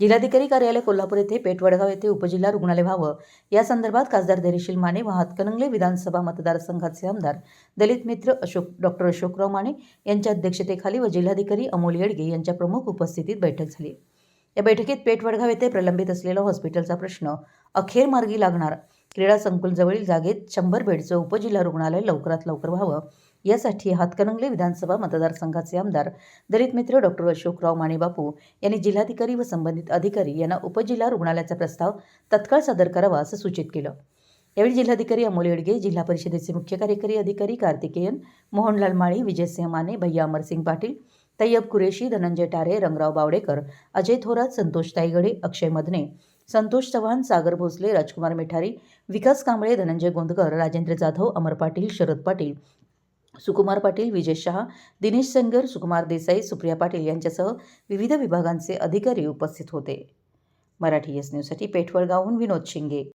जिल्हाधिकारी कार्यालय कोल्हापूर येथे पेठवडगाव येथे उपजिल्हा रुग्णालय व्हावं. या संदर्भात खासदार धैर्यशील माने व हातकणंगले विधानसभा मतदारसंघाचे आमदार दलित मित्र अशोक डॉक्टर अशोकराव माने यांच्या अध्यक्षतेखाली व जिल्हाधिकारी अमोल येडगे यांच्या प्रमुख उपस्थितीत बैठक झाली. या बैठकीत पेठवडगाव येथे प्रलंबित असलेला हॉस्पिटलचा प्रश्न अखेर मार्गी लागणार क्रीडा संकुलजवळील जागेत शंभर बेडचं उपजिल्हा रुग्णालय लवकरात लवकर व्हावं यासाठी हातकणंगले विधानसभा मतदारसंघाचे आमदार दलित मित्र डॉक्टर अशोकराव माने बापू यांनी जिल्हाधिकारी व संबंधित अधिकारी यांना उपजिल्हा रुग्णालयाचा प्रस्ताव तत्काळ सादर करावा असं सूचित केलं. यावेळी जिल्हाधिकारी अमोल येडगे जिल्हा परिषदेचे मुख्य कार्यकारी अधिकारी कार्तिकेयन मोहनलाल माळी विजयसिंह माने भैया अमरसिंग पाटील तय्यब कुरेशी धनंजय टारे रंगराव बावडेकर अजय थोरात संतोष ताईगडे अक्षय मदने संतोष चव्हाण सागर भोसले राजकुमार मिठारी विकास कांबळे धनंजय गोंदकर राजेंद्र जाधव अमर पाटील शरद पाटील सुकुमार पाटील विजय शहा दिनेश सेनगर सुकुमार देसाई सुप्रिया पाटील यांच्यासह विविध विभागांचे अधिकारी उपस्थित होते. मराठी एस न्यूजसाठी पेठवळगावहून विनोद शिंगे.